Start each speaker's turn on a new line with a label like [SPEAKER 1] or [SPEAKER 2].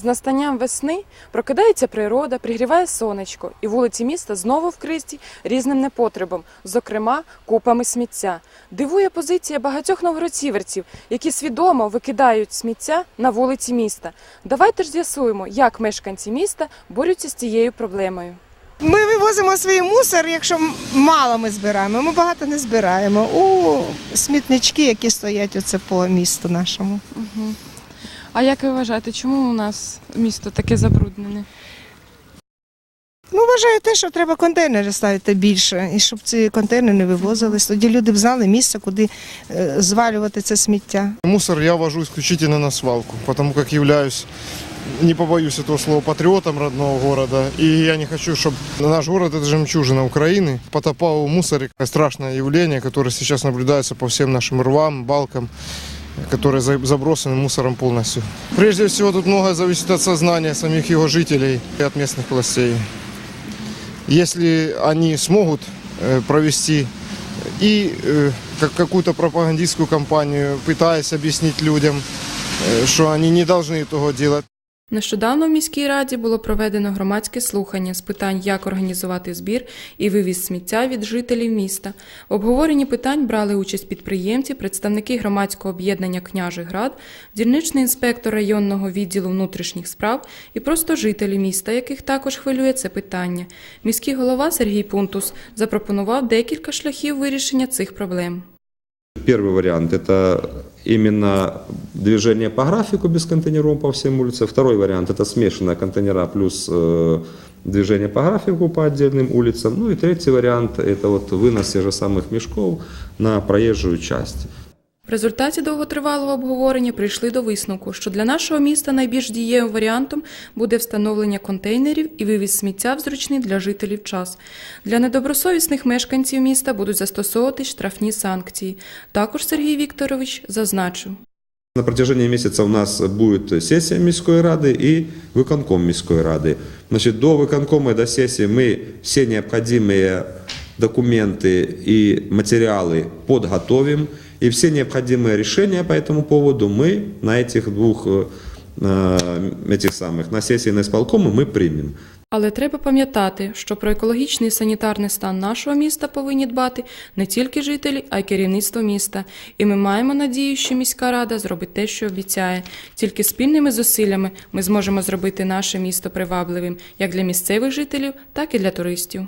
[SPEAKER 1] З настанням весни прокидається природа, пригріває сонечко, і вулиці міста знову вкриті різним непотребом, зокрема купами сміття. Дивує позиція багатьох новгородцівців, які свідомо викидають сміття на вулиці міста. Давайте ж з'ясуємо, як мешканці міста борються з цією проблемою.
[SPEAKER 2] Ми вивозимо свій мусор, якщо мало ми збираємо. Ми багато не збираємо. У смітнички, які стоять оце по місту нашому.
[SPEAKER 1] А як ви вважаєте, чому у нас місто таке забруднене?
[SPEAKER 2] Ну, вважаю те, що треба контейнери ставити більше, і щоб ці контейнери не вивозились. Тоді люди б знали місце, куди е, звалювати це сміття.
[SPEAKER 3] Мусор я вожу исключительно на свалку, потому как являюсь, не побоюсь этого слова, патриотом родного города. И я не хочу, чтобы наш город – это жемчужина Украины. Потопал в мусоре – страшное явление, которое сейчас наблюдается по всем нашим рвам, балкам, которые за- забросаны мусором полностью. Прежде всего, тут многое зависит от сознания самих его жителей и от местных властей. Если они смогут э, провести и э, как какую-то пропагандистскую кампанию, пытаясь объяснить людям, э, что они не должны этого делать.
[SPEAKER 1] Нещодавно в міській раді було проведено громадське слухання з питань, як організувати збір і вивіз сміття від жителів міста. В обговоренні питань брали участь підприємці, представники громадського об'єднання Княжий град, дільничний інспектор районного відділу внутрішніх справ і просто жителі міста, яких також хвилює це питання. Міський голова Сергій Пунтус запропонував декілька шляхів вирішення цих проблем.
[SPEAKER 4] Первый вариант – это именно движение по графику без контейнеров по всем улицам. Второй вариант – это смешанные контейнера плюс э, движение по графику по отдельным улицам. Ну и третий вариант – это вот вынос тех же самых мешков на проезжую часть.
[SPEAKER 1] В результаті довготривалого обговорення прийшли до висновку, що для нашого міста найбільш дієвим варіантом буде встановлення контейнерів і вивіз сміття в зручний для жителів час. Для недобросовісних мешканців міста будуть застосовувати штрафні санкції. Також Сергій Вікторович зазначив.
[SPEAKER 4] На протяжении месяца у нас будет сессия Міської ради и выконком Міської ради. Значит, до выконкома и до сессии мы все необходимые документы и материалы подготовим. И все необходимые решения по этому поводу мы на этих двух э, э, этих самых, на сессии на исполкома мы примем.
[SPEAKER 1] Але треба пам'ятати, що про екологічний і санітарний стан нашого міста повинні дбати не тільки жителі, а й керівництво міста. І ми маємо надію, що міська рада зробить те, що обіцяє. Тільки спільними зусиллями ми зможемо зробити наше місто привабливим як для місцевих жителів, так і для туристів.